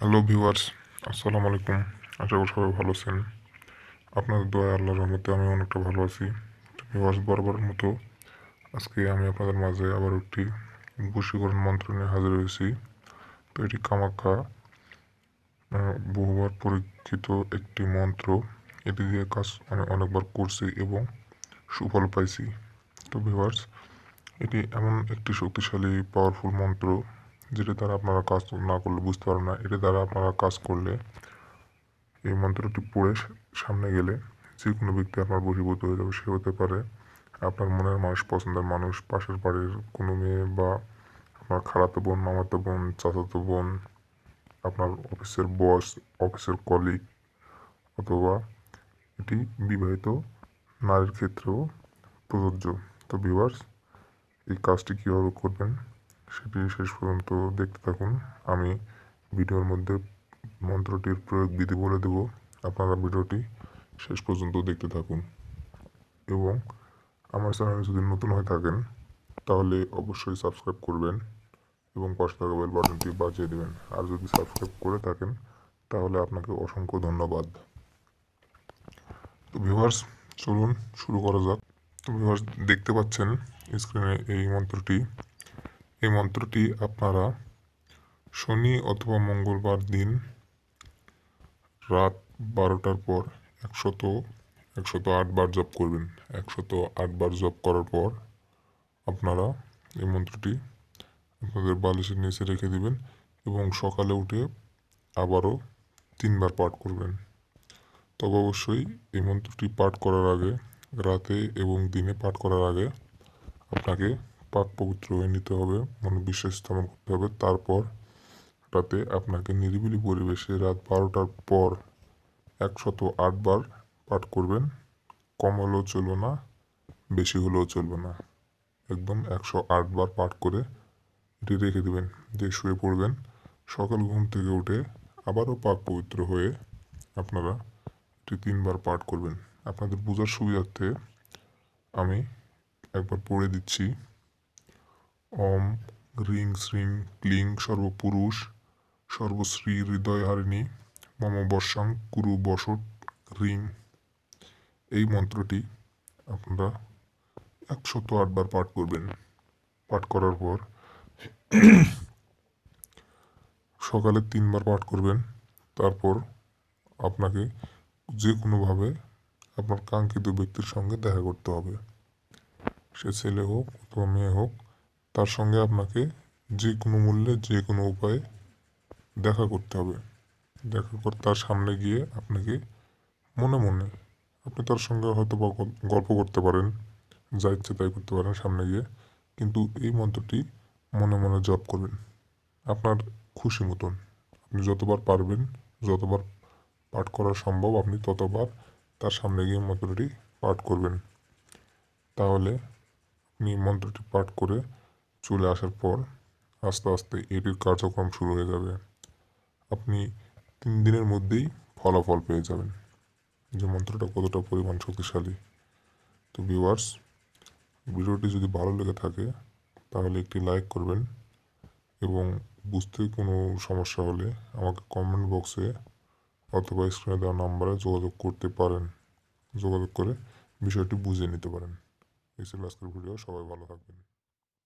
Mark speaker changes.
Speaker 1: Hello viewers আসসালামু আলাইকুম আশা করি সবাই ভালো আছেন। আপনাদের দোয়া আল্লাহর রহমতে আমি অনেকটা ভালো আছি। ভিউয়ার্স বরাবর মতো আজকে আমি আপনাদের মাঝে আবার একটি বশীকরণ মন্ত্র নিয়ে হাজির হয়েছি। তো এটি কামাখ্যা বহুবার পরীক্ষিত একটি মন্ত্র। এটি দিয়ে কাজ আমি অনেকবার করছি এবং সুফল পাইছি। তো ভিউয়ার্স এটি এমন একটি শক্তিশালী পাওয়ারফুল মন্ত্র যেটা দ্বারা আপনারা কাজ না করলে বুঝতে পারবেন না, এটা দ্বারা আপনারা কাজ করলে এই মন্ত্রটি পড়ে সামনে গেলে যে কোনো ব্যক্তি আপনার বশীভূত হয়ে যাবে, সে হতে পারে আপনার মনের মানুষ, পছন্দের মানুষ, পাশের বাড়ির কোনো মেয়ে বা আপনার খালাতো বোন, মামাতো বোন, চাচাতো বোন, আপনার অফিসের বস, অফিসের কলিগ অথবা এটি বিবাহিত নারীর ক্ষেত্রেও প্রযোজ্য। তো ভিউয়ার্স এই কাজটি কীভাবে করবেন সেটি শেষ পর্যন্ত দেখতে থাকুন। আমি ভিডিওর মধ্যে মন্ত্রটির প্রয়োগ বিধি বলে দেব। আপনারা ভিডিওটি শেষ পর্যন্ত দেখতে থাকুন। এবং আমার চ্যানেলে যদি নতুন হয়ে থাকেন, তাহলে অবশ্যই সাবস্ক্রাইব করবেন এবং পাশে থাকা বেল বাটনটি বাজিয়ে দেবেন। আর যদি সাবস্ক্রাইব করে থাকেন, তাহলে আপনাকে অসংখ্য ধন্যবাদ। তো ভিউয়ার্স চলুন শুরু করা যাক। তো ভিউয়ার্স দেখতে পাচ্ছেন স্ক্রিনে এই মন্ত্রটি। এই মন্ত্রটি আপনারা শনি অথবা মঙ্গলবার দিন রাত বারোটার পর একশত একশত আটবার জপ করবেন। একশত আটবার জপ করার পর আপনারা এই মন্ত্রটি আপনাদের বালিশের নিচে রেখে দিবেন এবং সকালে উঠে আবারও তিনবার পাঠ করবেন। তবে অবশ্যই এই মন্ত্রটি পাঠ করার আগে, রাতে এবং দিনে পাঠ করার আগে আপনাকে পাক পবিত্র হয়ে নিতে হবে, মনে বিশ্বাস স্থাপন করতে হবে। তারপর রাতে আপনাকে নিরিবিলি পরিবেশে রাত বারোটার পর একশত আটবার পাঠ করবেন। কম হলেও চলবে না, বেশি হলেও চলবে না। একদম একশো আটবার পাঠ করে এটি রেখে দেবেন, দিয়ে শুয়ে পড়বেন। সকাল ঘুম থেকে উঠে আবারও পাক পবিত্র হয়ে আপনারা এটি তিনবার পাঠ করবেন। আপনাদের বোঝার সুবিধার্থে আমি একবার পড়ে দিচ্ছি। ওম, হ্রিং শ্রিং, ক্লিং সর্বপুরুষ, সর্বশ্রী হৃদয়হারিণী, মম বর্ষাং কুরু বসট হ্রিং। এই মন্ত্রটি আপনারা একশত আটবার পাঠ করবেন। পাঠ করার পর সকালে তিনবার পাঠ করবেন। তারপর আপনাকে যে কোনোভাবে আপনার কাঙ্ক্ষিত ব্যক্তির সঙ্গে দেখা করতে হবে। সে ছেলে হোক অথবা মেয়ে হোক তার সঙ্গে আপনাকে যে কোনো মূল্যে, যে কোনো উপায়ে দেখা করতে হবে। দেখা কর, তার সামনে গিয়ে আপনাকে মনে মনে আপনি তার সঙ্গে হয়তো বা গল্প করতে পারেন, যা ইচ্ছে তাই করতে পারেন সামনে গিয়ে। কিন্তু এই মন্ত্রটি মনে মনে জপ করবেন। আপনার খুশি মতন। আপনি যতবার পারবেন, যতবার পাঠ করা সম্ভব, আপনি ততবার তার সামনে গিয়ে মন্ত্রটি পাঠ করবেন। তাহলে আপনি মন্ত্রটি পাঠ করে চলে আসার পর আস্তে আস্তে এটির কার্যক্রম শুরু হয়ে যাবে। আপনি তিন দিনের মধ্যেই ফলাফল পেয়ে যাবেন। যে মন্ত্রটা কতটা পরিমাণ শক্তিশালী। তো ভিউয়ার্স ভিডিওটি যদি ভালো লেগে থাকে, তাহলে একটি লাইক করবেন এবং বুঝতে কোনো সমস্যা হলে আমাকে কমেন্ট বক্সে অথবা স্ক্রিনে দেওয়া নাম্বারে যোগাযোগ করতে পারেন। যোগাযোগ করে বিষয়টি বুঝে নিতে পারেন। এই ছিল আজকের ভিডিও সবাই ভালো থাকবেন।